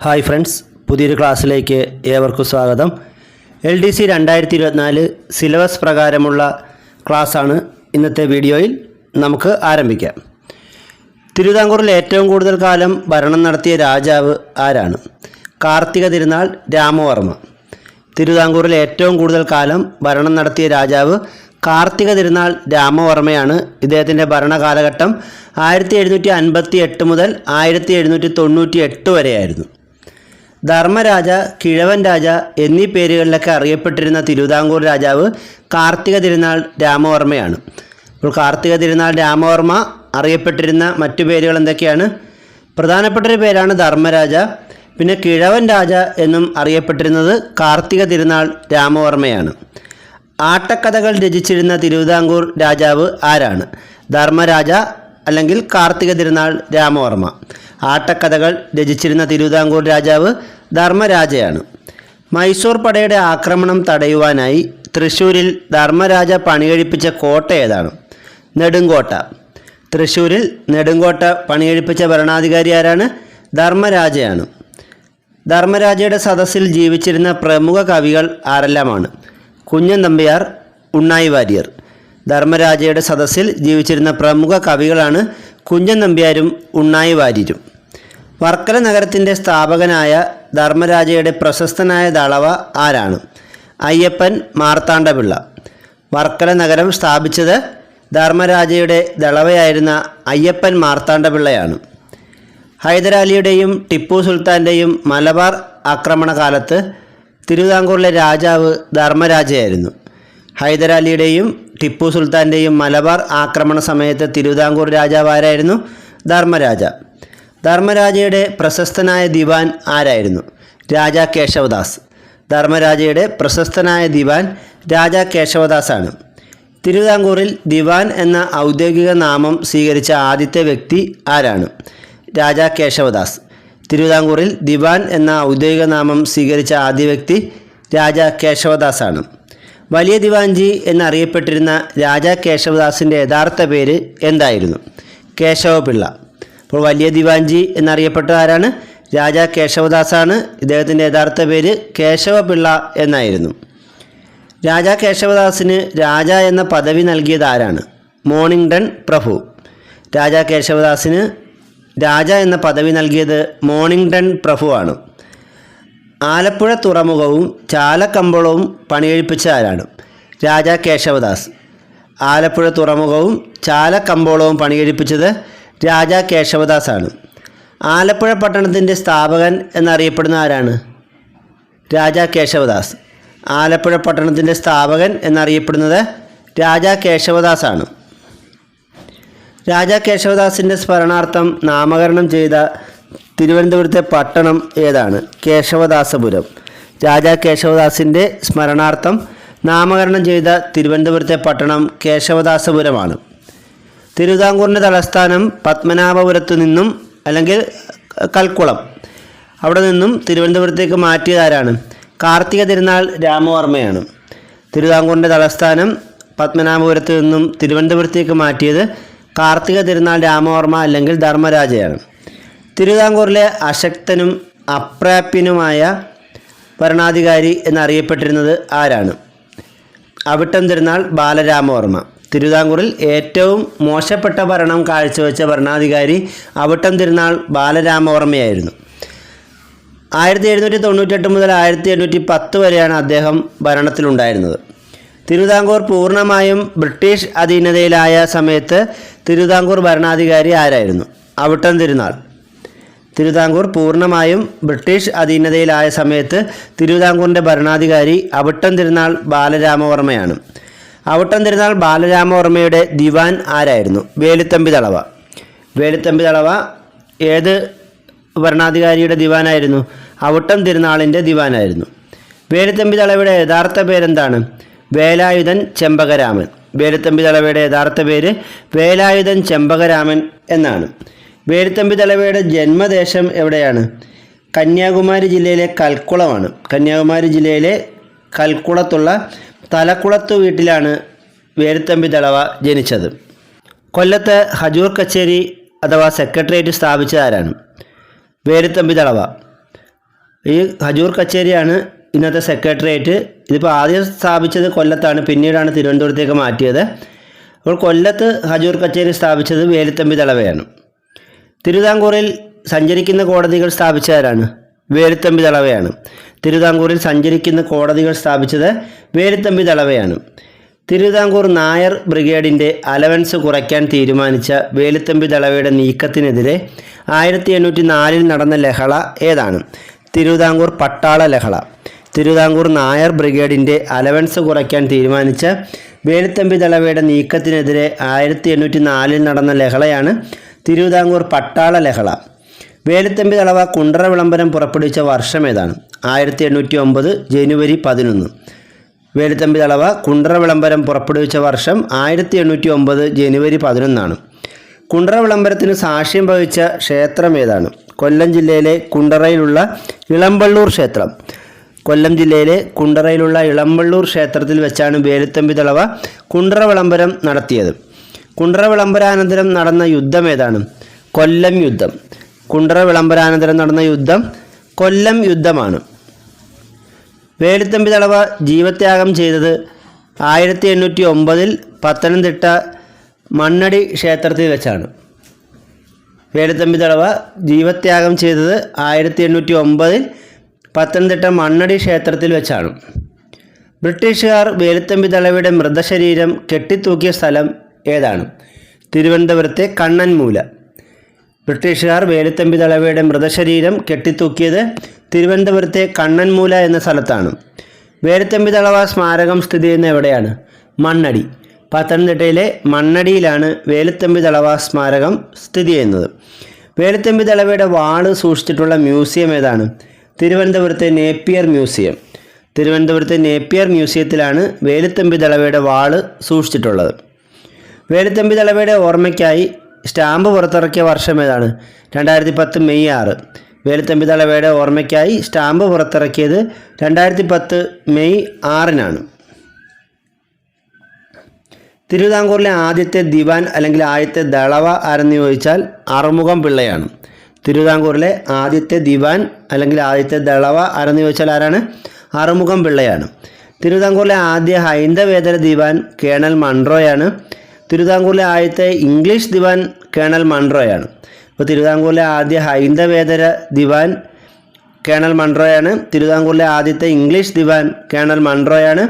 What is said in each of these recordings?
Hi friends പുതിയൊരു ക്ലാസ്സിലേക്ക് ഏവർക്കും സ്വാഗതം. എൽ ഡി സി രണ്ടായിരത്തി ഇരുപത്തിനാല് സിലബസ് പ്രകാരമുള്ള ക്ലാസ്സാണ് ഇന്നത്തെ വീഡിയോയിൽ നമുക്ക് ആരംഭിക്കാം. തിരുവിതാംകൂറിൽ ഏറ്റവും കൂടുതൽ കാലം ഭരണം നടത്തിയ രാജാവ് ആരാണ്? കാർത്തിക തിരുനാൾ രാമവർമ്മ. തിരുവിതാംകൂറിൽ ഏറ്റവും കൂടുതൽ കാലം ഭരണം നടത്തിയ രാജാവ് കാർത്തിക തിരുനാൾ രാമവർമ്മയാണ്. ഇദ്ദേഹത്തിന്റെ ഭരണകാലഘട്ടം ആയിരത്തി എഴുന്നൂറ്റി അൻപത്തി എട്ട് മുതൽ ആയിരത്തി എഴുന്നൂറ്റി തൊണ്ണൂറ്റി എട്ട് വരെയായിരുന്നു. ധർമ്മരാജ കിഴവൻ രാജ എന്നീ പേരുകളിലൊക്കെ അറിയപ്പെട്ടിരുന്ന തിരുവിതാംകൂർ രാജാവ് കാർത്തിക തിരുനാൾ രാമവർമ്മയാണ്. അപ്പോൾ കാർത്തിക തിരുനാൾ രാമവർമ്മ അറിയപ്പെട്ടിരുന്ന മറ്റു പേരുകൾ എന്തൊക്കെയാണ്? പ്രധാനപ്പെട്ട ഒരു പേരാണ് ധർമ്മരാജ. പിന്നെ കിഴവൻ രാജ എന്നും അറിയപ്പെട്ടിരുന്നത് കാർത്തിക തിരുനാൾ രാമവർമ്മയാണ്. ആട്ടക്കഥകൾ രചിച്ചിരുന്ന തിരുവിതാംകൂർ രാജാവ് ആരാണ്? ധർമ്മരാജ അല്ലെങ്കിൽ കാർത്തിക തിരുനാൾ രാമവർമ്മ. ആട്ടക്കഥകൾ രചിച്ചിരുന്ന തിരുവിതാംകൂർ രാജാവ് ധർമ്മരാജയാണ്. മൈസൂർ പടയുടെ ആക്രമണം തടയുവാനായി തൃശ്ശൂരിൽ ധർമ്മരാജ പണികഴിപ്പിച്ച കോട്ട ഏതാണ്? നെടുങ്കോട്ട. തൃശ്ശൂരിൽ നെടുങ്കോട്ട പണികഴിപ്പിച്ച ഭരണാധികാരി ആരാണ്? ധർമ്മരാജയാണ്. ധർമ്മരാജയുടെ സദസ്സിൽ ജീവിച്ചിരുന്ന പ്രമുഖ കവികൾ ആരെല്ലാമാണ്? കുഞ്ഞൻ നമ്പ്യാർ ഉണ്ണായി വാര്യർ. ധർമ്മരാജയുടെ സദസ്സിൽ ജീവിച്ചിരുന്ന പ്രമുഖ കവികളാണ് കുഞ്ഞൻ നമ്പ്യാരും ഉണ്ണായി വാര്യരും. വർക്കല നഗരത്തിന്റെ സ്ഥാപകനായ ധർമ്മരാജയുടെ പ്രശസ്തനായ ദളവ ആരാണ്? അയ്യപ്പൻ മാർത്താണ്ഡപിള്ള. വർക്കല നഗരം സ്ഥാപിച്ചത് ധർമ്മരാജയുടെ ദളവയായിരുന്ന അയ്യപ്പൻ മാർത്താണ്ഡപിള്ളയാണ്. ഹൈദരാലിയുടെയും ടിപ്പു സുൽത്താന്റെയും മലബാർ ആക്രമണകാലത്ത് തിരുവിതാംകൂറിലെ രാജാവ് ധർമ്മരാജയായിരുന്നു. ഹൈദരാലിയുടെയും ടിപ്പു സുൽത്താന്റെയും മലബാർ ആക്രമണ സമയത്ത് തിരുവിതാംകൂർ രാജാവാരായിരുന്നു ധർമ്മരാജ. ധർമ്മരാജയുടെ പ്രശസ്തനായ ദിവാൻ ആരായിരുന്നു? രാജാ കേശവദാസ്. ധർമ്മരാജയുടെ പ്രശസ്തനായ ദിവാൻ രാജാ കേശവദാസാണ്. തിരുവിതാംകൂറിൽ ദിവാൻ എന്ന ഔദ്യോഗിക നാമം സ്വീകരിച്ച ആദ്യത്തെ വ്യക്തി ആരാണ്? രാജാ കേശവദാസ്. തിരുവിതാംകൂറിൽ ദിവാൻ എന്ന ഔദ്യോഗിക നാമം സ്വീകരിച്ച ആദ്യ വ്യക്തി രാജാ കേശവദാസാണ്. വലിയ ദിവാൻജി എന്നറിയപ്പെട്ടിരുന്ന രാജാ കേശവദാസിന്റെ യഥാർത്ഥ പേര് എന്തായിരുന്നു? കേശവപിള്ള അപ്പോൾ വലിയ ദിവാൻജി എന്നറിയപ്പെട്ട ആരാണ്? രാജാ കേശവദാസാണ്. ഇദ്ദേഹത്തിന്റെ യഥാർത്ഥ പേര് കേശവപിള്ള എന്നായിരുന്നു. രാജാ കേശവദാസിന് രാജ എന്ന പദവി നൽകിയത് ആരാണ്? മോണിംഗ്ടൺ പ്രഭു. രാജാ കേശവദാസിന് രാജ എന്ന പദവി നൽകിയത് മോണിങ്ടൺ പ്രഭുവാണ് ആലപ്പുഴ തുറമുഖവും ചാലക്കമ്പളവും പണിയെഴുപ്പിച്ച ആരാണ്? രാജാ കേശവദാസ്. ആലപ്പുഴ തുറമുഖവും ചാലക്കമ്പോളവും പണികഴിപ്പിച്ചത് രാജാ കേശവദാസാണ്. ആലപ്പുഴ പട്ടണത്തിന്റെ സ്ഥാപകൻ എന്നറിയപ്പെടുന്ന ആരാണ്? രാജാ കേശവദാസ്. ആലപ്പുഴ പട്ടണത്തിന്റെ സ്ഥാപകൻ എന്നറിയപ്പെടുന്നത് രാജാ കേശവദാസാണ്. രാജാ കേശവദാസിന്റെ സ്മരണാർത്ഥം നാമകരണം ചെയ്ത തിരുവനന്തപുരത്തെ പട്ടണം ഏതാണ്? കേശവദാസപുരം. രാജാ കേശവദാസിന്റെ സ്മരണാർത്ഥം നാമകരണം ചെയ്ത തിരുവനന്തപുരത്തെ പട്ടണം കേശവദാസപുരമാണ്. തിരുവിതാംകൂറിന്റെ തലസ്ഥാനം പത്മനാഭപുരത്തു നിന്നും അല്ലെങ്കിൽ കൽക്കുളം. അവിടെ നിന്നും തിരുവനന്തപുരത്തേക്ക് മാറ്റിയതാരാണ് കാർത്തിക തിരുനാൾ രാമവർമ്മയാണ്. തിരുവിതാംകൂറിന്റെ തലസ്ഥാനം പത്മനാഭപുരത്തു നിന്നും തിരുവനന്തപുരത്തേക്ക് മാറ്റിയത് കാർത്തിക തിരുനാൾ രാമവർമ്മ അല്ലെങ്കിൽ ധർമ്മരാജയാണ്. തിരുവിതാംകൂറിലെ അശക്തനും അപ്രാപ്യനുമായ ഭരണാധികാരി എന്നറിയപ്പെട്ടിരുന്നത് ആരാണ്? അവിട്ടം തിരുനാൾ ബാലരാമവർമ്മ. തിരുവിതാംകൂറിൽ ഏറ്റവും മോശപ്പെട്ട ഭരണം കാഴ്ചവെച്ച ഭരണാധികാരി അവിട്ടം തിരുനാൾ ബാലരാമവർമ്മയായിരുന്നു. ആയിരത്തി എഴുന്നൂറ്റി തൊണ്ണൂറ്റെട്ട് മുതൽ ആയിരത്തി എണ്ണൂറ്റി പത്ത് വരെയാണ് അദ്ദേഹം ഭരണത്തിലുണ്ടായിരുന്നത്. തിരുവിതാംകൂർ പൂർണമായും ബ്രിട്ടീഷ് അധീനതയിലായ സമയത്ത് തിരുവിതാംകൂർ ഭരണാധികാരി ആരായിരുന്നു? അവിട്ടം തിരുനാൾ. തിരുവിതാംകൂർ പൂർണമായും ബ്രിട്ടീഷ് അധീനതയിലായ സമയത്ത് തിരുവിതാംകൂറിന്റെ ഭരണാധികാരി അവിട്ടം തിരുനാൾ ബാലരാമവർമ്മയാണ്. അവിട്ടം തിരുനാൾ ബാലരാമവർമ്മയുടെ ദിവാൻ ആരായിരുന്നു? വേലുത്തമ്പി തളവ. വേലുത്തമ്പി തളവ ഏത് ഭരണാധികാരിയുടെ ദിവാനായിരുന്നു? അവിട്ടം തിരുനാളിന്റെ ദിവാനായിരുന്നു. വേലുത്തമ്പി തളവയുടെ യഥാർത്ഥ പേരെന്താണ്? വേലായുധൻ ചെമ്പകരാമൻ. വേലുത്തമ്പി തളവയുടെ യഥാർത്ഥ പേര് വേലായുധൻ ചെമ്പകരാമൻ എന്നാണ്. വേലുത്തമ്പി തലവയുടെ ജന്മദേശം എവിടെയാണ്? കന്യാകുമാരി ജില്ലയിലെ കൽക്കുളമാണ്. കന്യാകുമാരി ജില്ലയിലെ കൽക്കുളത്തുള്ള തലക്കുളത്തു വീട്ടിലാണ് വേലുത്തമ്പി തളവ ജനിച്ചത്. കൊല്ലത്ത് ഹജൂർ കച്ചേരി അഥവാ സെക്രട്ടേറിയറ്റ് സ്ഥാപിച്ചത് ആരാണ് വേലുത്തമ്പി തളവ ഈ ഹജൂർ കച്ചേരിയാണ് ഇന്നത്തെ സെക്രട്ടേറിയറ്റ്. ഇതിപ്പോൾ ആദ്യം സ്ഥാപിച്ചത് കൊല്ലത്താണ്. പിന്നീടാണ് തിരുവനന്തപുരത്തേക്ക് മാറ്റിയത്. അപ്പോൾ കൊല്ലത്ത് ഹജൂർ കച്ചേരി സ്ഥാപിച്ചത് വേലുത്തമ്പി ദളവയാണ് തിരുവിതാംകൂറിൽ സഞ്ചരിക്കുന്ന കോടതികൾ സ്ഥാപിച്ചതാരാണ് വേലുത്തമ്പി തളവയാണ്. തിരുവിതാംകൂറിൽ സഞ്ചരിക്കുന്ന കോടതികൾ സ്ഥാപിച്ചത് വേലുത്തമ്പി തളവയാണ്. തിരുവിതാംകൂർ നായർ ബ്രിഗേഡിന്റെ അലവൻസ് കുറയ്ക്കാൻ തീരുമാനിച്ച വേലുത്തമ്പി തളവയുടെ നീക്കത്തിനെതിരെ ആയിരത്തി എണ്ണൂറ്റി നാലിൽ നടന്ന ലഹള ഏതാണ്? തിരുവിതാംകൂർ പട്ടാള ലഹള. തിരുവിതാംകൂർ നായർ ബ്രിഗേഡിന്റെ അലവൻസ് കുറയ്ക്കാൻ തീരുമാനിച്ച വേലുത്തമ്പി തളവയുടെ നീക്കത്തിനെതിരെ ആയിരത്തി എണ്ണൂറ്റി നാലിൽ നടന്ന ലഹളയാണ് തിരുവിതാംകൂർ പട്ടാള ലഹള. വേലുത്തമ്പി തളവ കുണ്ടറ വിളംബരം പുറപ്പെടുവിച്ച വർഷം ഏതാണ്? ആയിരത്തി എണ്ണൂറ്റി ഒമ്പത് ജനുവരി പതിനൊന്ന്. വേലുത്തമ്പി തളവ കുണ്ടറ വിളംബരം പുറപ്പെടുവിച്ച വർഷം ആയിരത്തി എണ്ണൂറ്റി ഒമ്പത് ജനുവരി പതിനൊന്നാണ്. കുണ്ടറ വിളംബരത്തിന് സാക്ഷ്യം വഹിച്ച ക്ഷേത്രം ഏതാണ്? കൊല്ലം ജില്ലയിലെ കുണ്ടറയിലുള്ള ഇളമ്പള്ളൂർ ക്ഷേത്രം. കൊല്ലം ജില്ലയിലെ കുണ്ടറയിലുള്ള ഇളമ്പള്ളൂർ ക്ഷേത്രത്തിൽ വെച്ചാണ് വേലുത്തമ്പി തളവ കുണ്ടറ വിളംബരം നടത്തിയത്. കുണ്ടറ വിളംബരാനന്തരം നടന്ന യുദ്ധം ഏതാണ്? കൊല്ലം യുദ്ധം. കുണ്ടറ വിളംബരാനന്തരം നടന്ന യുദ്ധം കൊല്ലം യുദ്ധമാണ്. വേലുത്തമ്പി ദളവ ജീവത്യാഗം ചെയ്തത് ആയിരത്തി എണ്ണൂറ്റി ഒമ്പതിൽ പത്തനംതിട്ട മണ്ണടി ക്ഷേത്രത്തിൽ വെച്ചാണ്. വേലുത്തമ്പി ദളവ ജീവത്യാഗം ചെയ്തത് ആയിരത്തി എണ്ണൂറ്റി ഒമ്പതിൽ പത്തനംതിട്ട മണ്ണടി ക്ഷേത്രത്തിൽ വെച്ചാണ്. ബ്രിട്ടീഷുകാർ വേലുത്തമ്പി തളവയുടെ മൃതശരീരം കെട്ടിത്തൂക്കിയ സ്ഥലം ഏതാണ്? തിരുവനന്തപുരത്തെ കണ്ണൻമൂല. ബ്രിട്ടീഷുകാർ വേലുത്തമ്പി തളവയുടെ മൃതശരീരം കെട്ടിത്തൂക്കിയത് തിരുവനന്തപുരത്തെ കണ്ണൻമൂല എന്ന സ്ഥലത്താണ്. വേലുത്തമ്പി തളവ സ്മാരകം സ്ഥിതി ചെയ്യുന്ന എവിടെയാണ്? മണ്ണടി. പത്തനംതിട്ടയിലെ മണ്ണടിയിലാണ് വേലുത്തമ്പി തളവ സ്മാരകം സ്ഥിതി ചെയ്യുന്നത്. വേലുത്തമ്പി തളവയുടെ വാൾ സൂക്ഷിച്ചിട്ടുള്ള മ്യൂസിയം ഏതാണ്? തിരുവനന്തപുരത്തെ നേപ്പിയർ മ്യൂസിയം. തിരുവനന്തപുരത്തെ നേപ്പിയർ മ്യൂസിയത്തിലാണ് വേലുത്തമ്പി തളവയുടെ വാൾ സൂക്ഷിച്ചിട്ടുള്ളത്. വേലുത്തമ്പി തളവയുടെ ഓർമ്മയ്ക്കായി സ്റ്റാമ്പ് പുറത്തിറക്കിയ വർഷം ഏതാണ്? രണ്ടായിരത്തി പത്ത് മെയ് ആറ്. വേലുത്തമ്പി തളവയുടെ ഓർമ്മയ്ക്കായി സ്റ്റാമ്പ് പുറത്തിറക്കിയത് രണ്ടായിരത്തി പത്ത് മെയ് ആറിനാണ്. തിരുവിതാംകൂറിലെ ആദ്യത്തെ ദിവാൻ അല്ലെങ്കിൽ ആദ്യത്തെ ദളവ ആരെന്ന് ചോദിച്ചാൽ അറുമുഖം പിള്ളയാണ്. തിരുവിതാംകൂറിലെ ആദ്യത്തെ ദിവാൻ അല്ലെങ്കിൽ ആദ്യത്തെ ദളവ ആരെന്ന് ചോദിച്ചാൽ ആരാണ്? അറുമുഖം പിള്ളയാണ്. തിരുവിതാംകൂറിലെ ആദ്യ ഹൈന്ദവേതര ദിവാൻ കേണൽ മൺട്രോയാണ് തിരുവിതാംകൂറിലെ ആദ്യത്തെ ഇംഗ്ലീഷ് ദിവാൻ കേണൽ മൺട്രോയാണ് അപ്പോൾ തിരുവിതാംകൂറിലെ ആദ്യ ഹൈന്ദവേതര ദിവാൻ കേണൽ മൺട്രോയാണ് തിരുവിതാംകൂറിലെ ആദ്യത്തെ ഇംഗ്ലീഷ് ദിവാൻ കേണൽ മൺട്രോയാണ്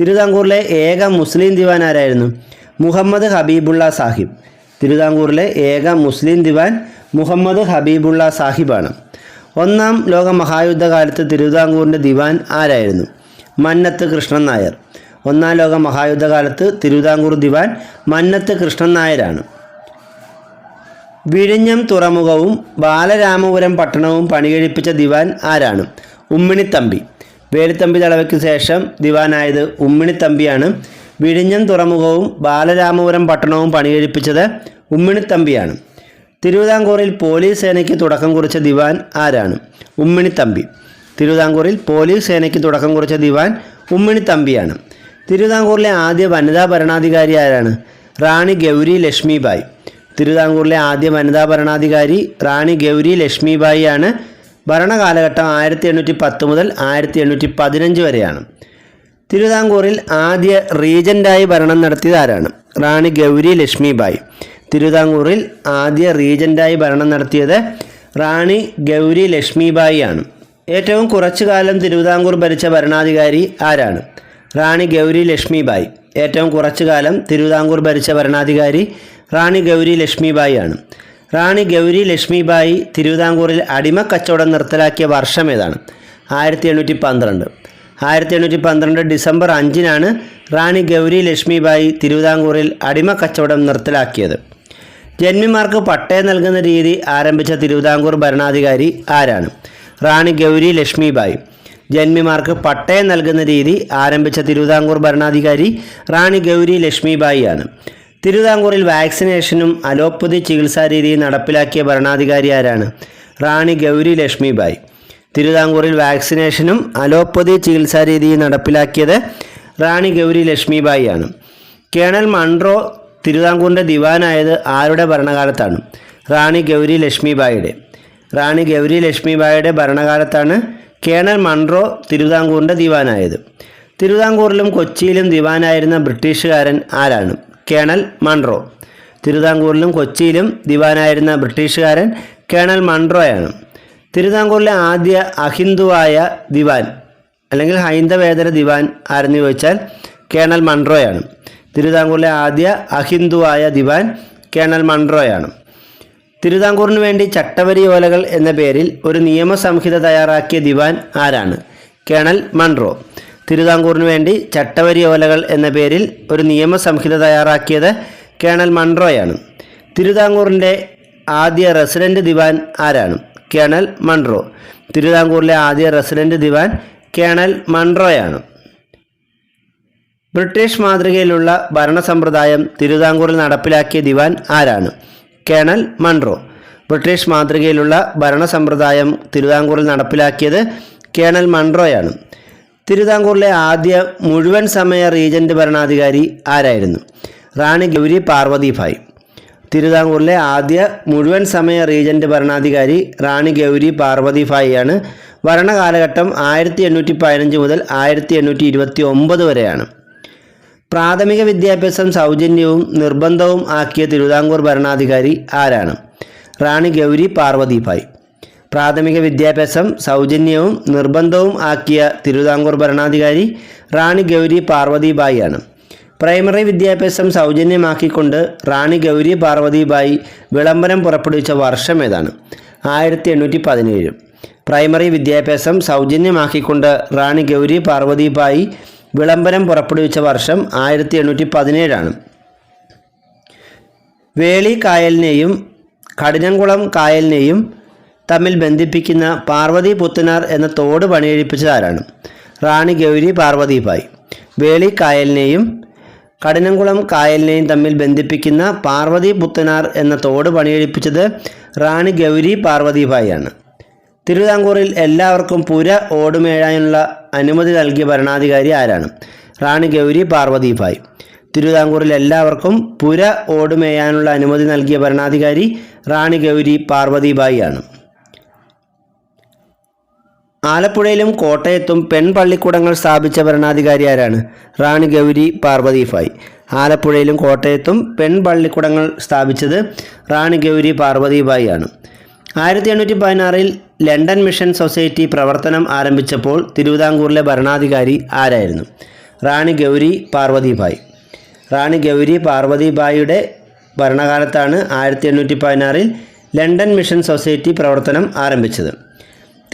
തിരുവിതാംകൂറിലെ ഏക മുസ്ലിം ദിവാൻ ആരായിരുന്നു? മുഹമ്മദ് ഹബീബുള്ള സാഹിബ്. തിരുവിതാംകൂറിലെ ഏക മുസ്ലിം ദിവാൻ മുഹമ്മദ് ഹബീബുള്ള സാഹിബാണ്. ഒന്നാം ലോക മഹായുദ്ധകാലത്ത് തിരുവിതാംകൂറിന്റെ ദിവാൻ ആരായിരുന്നു? മന്നത്ത് കൃഷ്ണൻ നായർ. ഒന്നാം ലോക മഹായുദ്ധകാലത്ത് തിരുവിതാംകൂർ ദിവാൻ മന്നത്ത് കൃഷ്ണൻ നായരാണ്. വിഴിഞ്ഞം തുറമുഖവും ബാലരാമപുരം പട്ടണവും പണികഴിപ്പിച്ച ദിവാൻ ആരാണ്? ഉമ്മിണിത്തമ്പി. വേലുത്തമ്പി തളവയ്ക്ക് ശേഷം ദിവാനായത് ഉമ്മിണിത്തമ്പിയാണ്. വിഴിഞ്ഞം തുറമുഖവും ബാലരാമപുരം പട്ടണവും പണികഴിപ്പിച്ചത് ഉമ്മിണിത്തമ്പിയാണ്. തിരുവിതാംകൂറിൽ പോലീസ് സേനയ്ക്ക് തുടക്കം കുറിച്ച ദിവാൻ ആരാണ്? ഉമ്മിണിത്തമ്പി. തിരുവിതാംകൂറിൽ പോലീസ് സേനയ്ക്ക് തുടക്കം കുറിച്ച ദിവാൻ ഉമ്മിണിത്തമ്പിയാണ്. തിരുവിതാംകൂറിലെ ആദ്യ വനിതാ ഭരണാധികാരി ആരാണ്? റാണി ഗൗരി ലക്ഷ്മിബായി. തിരുവിതാംകൂറിലെ ആദ്യ വനിതാ ഭരണാധികാരി റാണി ഗൗരി ലക്ഷ്മിബായി ആണ് ഭരണകാലഘട്ടം ആയിരത്തി എണ്ണൂറ്റി പത്ത് മുതൽ ആയിരത്തി എണ്ണൂറ്റി പതിനഞ്ച് വരെയാണ്. തിരുവിതാംകൂറിൽ ആദ്യ റീജന്റായി ഭരണം നടത്തിയത് ആരാണ്? റാണി ഗൗരി ലക്ഷ്മിബായി. തിരുവിതാംകൂറിൽ ആദ്യ റീജന്റായി ഭരണം നടത്തിയത് റാണി ഗൗരി ലക്ഷ്മിബായി ആണ്. ഏറ്റവും കുറച്ചു കാലം തിരുവിതാംകൂർ ഭരിച്ച ഭരണാധികാരി ആരാണ്? റാണി ഗൗരി ലക്ഷ്മിബായി. ഏറ്റവും കുറച്ചു കാലം തിരുവിതാംകൂർ ഭരിച്ച ഭരണാധികാരി റാണി ഗൗരി ലക്ഷ്മിബായി ആണ് റാണി ഗൗരി ലക്ഷ്മിബായി തിരുവിതാംകൂറിൽ അടിമ കച്ചവടം നിർത്തലാക്കിയ വർഷം ഏതാണ്? ആയിരത്തി എണ്ണൂറ്റി പന്ത്രണ്ട് ആയിരത്തി എണ്ണൂറ്റി പന്ത്രണ്ട് ഡിസംബർ അഞ്ചിനാണ് റാണി ഗൗരി ലക്ഷ്മിബായി തിരുവിതാംകൂറിൽ അടിമ കച്ചവടം നിർത്തലാക്കിയത്. ജന്മിമാർക്ക് പട്ടയം നൽകുന്ന രീതി ആരംഭിച്ച തിരുവിതാംകൂർ ഭരണാധികാരി ആരാണ്? റാണി ഗൗരി ലക്ഷ്മിബായി. ജന്മിമാർക്ക് പട്ടയം നൽകുന്ന രീതി ആരംഭിച്ച തിരുവിതാംകൂർ ഭരണാധികാരി റാണി ഗൗരി ലക്ഷ്മിബായിയാണ്. തിരുവിതാംകൂറിൽ വാക്സിനേഷനും അലോപ്പതി ചികിത്സാ രീതിയും നടപ്പിലാക്കിയ ഭരണാധികാരി ആരാണ്? റാണി ഗൗരി ലക്ഷ്മിബായി. തിരുവിതാംകൂറിൽ വാക്സിനേഷനും അലോപ്പതി ചികിത്സാ രീതിയും നടപ്പിലാക്കിയത് റാണി ഗൗരി ലക്ഷ്മിബായി ആണ് കേണൽ മൺട്രോ തിരുവിതാംകൂറിന്റെ ദിവാനായത് ആരുടെ ഭരണകാലത്താണ്? റാണി ഗൗരി ലക്ഷ്മിബായിയുടെ. റാണി ഗൗരി ലക്ഷ്മിബായിയുടെ ഭരണകാലത്താണ് കേണൽ മൺറോ തിരുവിതാംകൂറിന്റെ ദിവാനായത്. തിരുവിതാംകൂറിലും കൊച്ചിയിലും ദിവാനായിരുന്ന ബ്രിട്ടീഷുകാരൻ ആരാണ്? Colonel Munro. തിരുവിതാംകൂറിലും കൊച്ചിയിലും ദിവാനായിരുന്ന ബ്രിട്ടീഷുകാരൻ കേണൽ മൺറോയാണ്. തിരുവിതാംകൂറിലെ ആദ്യ അഹിന്ദുവായ ദിവാൻ അല്ലെങ്കിൽ ഹൈന്ദവേതര ദിവാൻ ആരെന്ന് ചോദിച്ചാൽ കേണൽ മൺറോയാണ്. തിരുവിതാംകൂറിലെ ആദ്യ അഹിന്ദുവായ ദിവാൻ കേണൽ മൺറോയാണ്. തിരുവിതാംകൂറിന് വേണ്ടി ചട്ടവരി ഓലകൾ എന്ന പേരിൽ ഒരു നിയമസംഹിത തയ്യാറാക്കിയ ദിവാൻ ആരാണ്? Colonel Munro. തിരുവിതാംകൂറിന് വേണ്ടി ചട്ടവരി ഓലകൾ എന്ന പേരിൽ ഒരു നിയമസംഹിത തയ്യാറാക്കിയത് കേണൽ മൺറോയാണ്. തിരുവിതാംകൂറിന്റെ ആദ്യ റെസിഡന്റ് ദിവാൻ ആരാണ്? Colonel Munro. തിരുവിതാംകൂറിലെ ആദ്യ റെസിഡന്റ് ദിവാൻ കേണൽ മൺറോയാണ്. ബ്രിട്ടീഷ് മാതൃകയിലുള്ള ഭരണസമ്പ്രദായം തിരുവിതാംകൂറിൽ നടപ്പിലാക്കിയ ദിവാൻ ആരാണ്? Colonel Munro. ബ്രിട്ടീഷ് മാതൃകയിലുള്ള ഭരണസമ്പ്രദായം തിരുവിതാംകൂറിൽ നടപ്പിലാക്കിയത് കേണൽ മൺറോയാണ്. തിരുവിതാംകൂറിലെ ആദ്യ മുഴുവൻ സമയ റീജന്റ് ഭരണാധികാരി ആരായിരുന്നു? റാണി ഗൗരി പാർവതിഭായ് തിരുവിതാംകൂറിലെ ആദ്യ മുഴുവൻ സമയ റീജന്റ് ഭരണാധികാരി റാണി ഗൗരി പാർവതിഭായിയാണ് ഭരണകാലഘട്ടം ആയിരത്തി എണ്ണൂറ്റി പതിനഞ്ച് മുതൽ ആയിരത്തി എണ്ണൂറ്റി ഇരുപത്തി ഒമ്പത് വരെയാണ്. പ്രാഥമിക വിദ്യാഭ്യാസം സൗജന്യവും നിർബന്ധവും ആക്കിയ തിരുവിതാംകൂർ ഭരണാധികാരി ആരാണ്? റാണി ഗൗരി പാർവതിഭായ് പ്രാഥമിക വിദ്യാഭ്യാസം സൗജന്യവും നിർബന്ധവും ആക്കിയ തിരുവിതാംകൂർ ഭരണാധികാരി റാണി ഗൗരി പാർവതിബായി ആണ് പ്രൈമറി വിദ്യാഭ്യാസം സൗജന്യമാക്കിക്കൊണ്ട് റാണി ഗൗരി പാർവതിബായി വിളംബരം പുറപ്പെടുവിച്ച വർഷം ഏതാണ്? ആയിരത്തി എണ്ണൂറ്റി പതിനേഴ് പ്രൈമറി വിദ്യാഭ്യാസം സൗജന്യമാക്കിക്കൊണ്ട് റാണി ഗൗരി പാർവതിബായി വിളംബരം പുറപ്പെടുവിച്ച വർഷം ആയിരത്തി എണ്ണൂറ്റി പതിനേഴാണ് വേളി കായലിനെയും കഠിനംകുളം കായലിനെയും തമ്മിൽ ബന്ധിപ്പിക്കുന്ന പാർവതി പുത്തനാർ എന്ന തോട് പണിയെഴുപ്പിച്ചത് ആരാണ് റാണി ഗൗരി പാർവതിഭായ് വേളി കായലിനെയും കഠിനംകുളം കായലിനെയും തമ്മിൽ ബന്ധിപ്പിക്കുന്ന പാർവതി പുത്തനാർ എന്ന തോട് പണിയെഴുപ്പിച്ചത് റാണി ഗൗരി പാർവതിഭായ് ആണ് തിരുവിതാംകൂറിൽ എല്ലാവർക്കും പുര ഓടുമേഴാനുള്ള അനുമതി നൽകിയ ഭരണാധികാരി ആരാണ്? റാണി ഗൗരി പാർവതിഭായ് തിരുവിതാംകൂറിൽ എല്ലാവർക്കും പുര ഓടുമേയാനുള്ള അനുമതി നൽകിയ ഭരണാധികാരി റാണി ഗൗരി പാർവതിബായി ആണ്. ആലപ്പുഴയിലും കോട്ടയത്തും പെൺപള്ളിക്കൂടങ്ങൾ സ്ഥാപിച്ച ഭരണാധികാരി ആരാണ്? റാണി ഗൗരി പാർവതിഭായ് ആലപ്പുഴയിലും കോട്ടയത്തും പെൺപള്ളിക്കൂടങ്ങൾ സ്ഥാപിച്ചത് റാണി ഗൗരി പാർവതിബായി ആണ്. ആയിരത്തി എണ്ണൂറ്റി പതിനാറിൽ ലണ്ടൻ മിഷൻ സൊസൈറ്റി പ്രവർത്തനം ആരംഭിച്ചപ്പോൾ തിരുവിതാംകൂറിലെ ഭരണാധികാരി ആരായിരുന്നു? റാണി ഗൗരി പാർവതിഭായ് റാണി ഗൗരി പാർവതിഭായിയുടെ ഭരണകാലത്താണ് ആയിരത്തി എണ്ണൂറ്റി പതിനാറിൽ ലണ്ടൻ മിഷൻ സൊസൈറ്റി പ്രവർത്തനം ആരംഭിച്ചത്.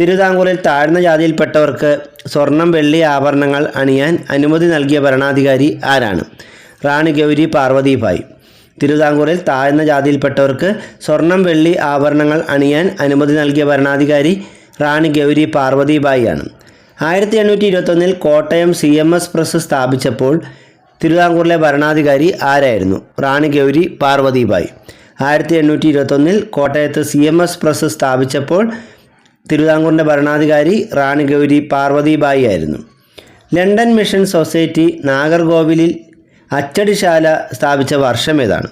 തിരുവിതാംകൂറിൽ താഴ്ന്ന ജാതിയിൽപ്പെട്ടവർക്ക് സ്വർണം വെള്ളി ആഭരണങ്ങൾ അണിയാൻ അനുമതി നൽകിയ ഭരണാധികാരി ആരാണ്? റാണി ഗൗരി പാർവതിഭായ് തിരുവിതാംകൂറിൽ താഴ്ന്ന ജാതിയിൽപ്പെട്ടവർക്ക് സ്വർണം വെള്ളി ആഭരണങ്ങൾ അണിയാൻ അനുമതി നൽകിയ ഭരണാധികാരി റാണി ഗൗരി പാർവതിബായിയാണ്. ആയിരത്തി എണ്ണൂറ്റി ഇരുപത്തൊന്നിൽ Kottayam C M S press സ്ഥാപിച്ചപ്പോൾ തിരുവിതാംകൂറിലെ ഭരണാധികാരി ആരായിരുന്നു? റാണി ഗൗരി പാർവതിബായി. ആയിരത്തി എണ്ണൂറ്റി ഇരുപത്തൊന്നിൽ കോട്ടയത്ത് സി എം എസ് പ്രസ് സ്ഥാപിച്ചപ്പോൾ തിരുവിതാംകൂറിന്റെ ഭരണാധികാരി റാണി ഗൗരി പാർവതിബായി ആയിരുന്നു. ലണ്ടൻ മിഷൻ സൊസൈറ്റി നാഗർകോവിലിൽ അച്ചടിശാല സ്ഥാപിച്ച വർഷം ഏതാണ്?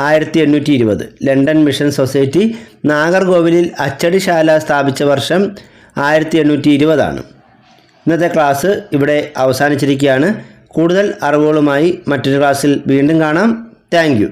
ആയിരത്തി എണ്ണൂറ്റി ഇരുപത് ലണ്ടൻ മിഷൻ സൊസൈറ്റി നാഗർകോവിലിൽ അച്ചടിശാല സ്ഥാപിച്ച വർഷം ആയിരത്തി എണ്ണൂറ്റി ഇരുപതാണ് ഇന്നത്തെ ക്ലാസ് ഇവിടെ അവസാനിച്ചിരിക്കുകയാണ്. കൂടുതൽ അറിവുകളുമായി മറ്റൊരു ക്ലാസ്സിൽ വീണ്ടും കാണാം. താങ്ക്